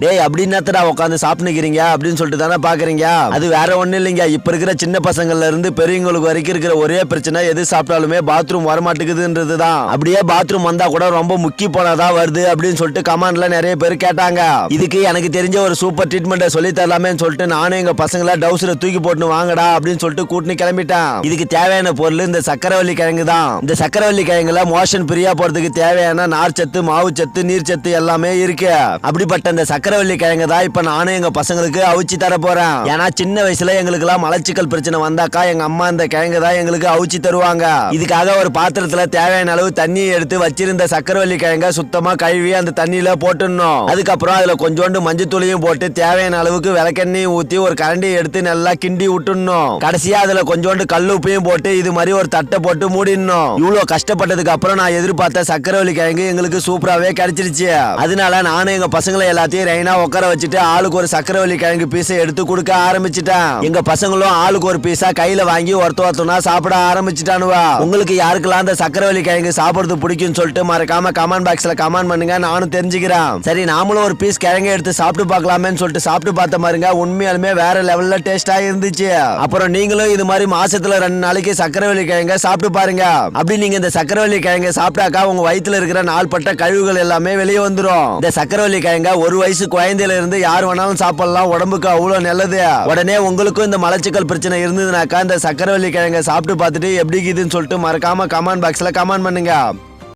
டேய் அப்படின்னத்தடா உட்காந்து சாப்பிட்டுக்கிறீங்க அப்படின்னு சொல்லிட்டு தானே பாக்குறீங்க? அது வேற ஒண்ணும் இல்லைங்க. இப்ப இருக்கிற சின்ன பசங்கள்ல இருந்து பெரியவங்களுக்கு வரைக்கும் இருக்கிற ஒரே பிரச்சனை எது சாப்பிட்டாலுமே பாத்ரூம் வரமாட்டேங்குதுன்றது தான் அப்படியே பாத்ரூம் வந்தா கூட ரொம்ப முக்கி போனதா வருது அப்படின்னு சொல்லிட்டு கமாண்ட்ல நிறைய பேர் கேட்டாங்க. இதுக்கு எனக்கு தெரிஞ்ச ஒரு சூப்பர் ட்ரீட்மெண்ட்டை சொல்லி தரலாமேன்னு சொல்லிட்டு நானும் எங்க பசங்களை டவுசரை தூக்கி போட்டு வாங்கடா அப்படின்னு சொல்லிட்டு கூட்டின்னு கிளம்பிட்டேன். இதுக்கு தேவையான பொருள் இந்த சக்கரவள்ளி கிழங்கு தான் இந்த சக்கரவள்ளி கிழங்குல மோஷன் பிரியா போறதுக்கு தேவையான நார்ச்சத்து மாவுச்சத்து மாவு சத்து நீர் சத்து எல்லாமே இருக்கு. அப்படிப்பட்ட இந்த சக்கரவள்ளி கிழங்கு தான் இப்ப நானும் எங்க பசங்களுக்கு அவிச்சு தர போறேன். ஏன்னா சின்ன வயசுல எங்களுக்கு எல்லாம் மலச்சிக்கல் பிரச்சனை வந்தாக்கா எங்க அம்மா இந்த கிழங்கு தான் எங்களுக்கு அவிச்சு தருவாங்க. இதுக்காக ஒரு பாத்திரத்துல தேவையான அளவு தண்ணியை எடுத்து வச்சிருந்த சக்கரவள்ளி கிழங்க சுத்தமா கழுவி அந்த தண்ணியில போட்டுடணும். அதுக்கப்புறம் அதுல கொஞ்சோண்டு மஞ்சத்தூளையும் போட்டு தேவையான அளவுக்கு விளக்கெண்ணையும் ஊத்தி ஒரு கரண்டியை எடுத்து நல்லா கிண்டி விட்டுடணும். கடைசியா அதுல கொஞ்சோண்டு கல் உப்பையும் போட்டு இது மாதிரி ஒரு தட்டை போட்டு மூடிடணும். இவ்வளவு கஷ்டப்பட்டதுக்கு அப்புறம் நான் எதிர்பார்த்த சக்கரவள்ளி கிழங்கு எங்களுக்கு சூப்பராவே கிடைச்சிருச்சு. அதனால நானும் எங்க பசங்களை எல்லாத்தையும் ரெயினா உட்கார வச்சுட்டு ஆளுக்கு ஒரு சக்கரவள்ளி கிழங்கு பீஸை எடுத்து கொடுக்க ஆரம்பிச்சிட்டான். எங்க பசங்களும் ஆளுக்கு ஒரு பீஸா கையில வாங்கி ஒருத்த ஒருத்தனா சாப்பிட ஆரம்பிச்சிட்டானுவா. உங்களுக்கு யாருக்கெல்லாம் அந்த சக்கரவள்ளி கிழங்கு சாப்பிடுறது பிடிக்கும்னு சொல்லிட்டு மறக்காம கமெண்ட் பாக்ஸ்ல கமெண்ட் பண்ணுங்க நானும் தெரிஞ்சுக்கிறேன். சரி நாமளும் ஒரு பீஸ் கிழங்கு எடுத்து சாப்பிட்டு பார்க்கலாமேன்னு சொல்லிட்டு சாப்பிட்டு பார்த்த பாருங்க உண்மையாலுமே வேற லெவல்ல டேஸ்டா இருந்துச்சு. அப்புறம் நீங்களும் இது மாதிரி மாசத்துல ரெண்டு நாளைக்கு சக்கரவள்ளி கிழங்க சாப்பிட்டு பாருங்க. அப்படி நீங்க இந்த சக்கரவள்ளி கிழங்க சாப்பிட்டாக்கா உங்க வயிற்றுல இருக்கிற நாள்பட்ட கழிவுகள் எல்லாமே வெளியே வந்துரும். இந்த சக்கரவள்ளி கிழங்க ஒரு வயசு குழந்தையில இருந்து யார் வேணாலும் சாப்பிடலாம். உடம்புக்கு அவ்வளவு நல்லது. உடனே உங்களுக்கும் இந்த மலச்சிக்கல் பிரச்சனை இருந்ததுனாக்கா இந்த சக்கரவள்ளி கிழங்க சாப்பிட்டு பார்த்துட்டு எப்படி இருக்குதுன்னு சொல்லிட்டு மறக்காம கமெண்ட் பாக்ஸ்ல கமெண்ட் பண்ணுங்க.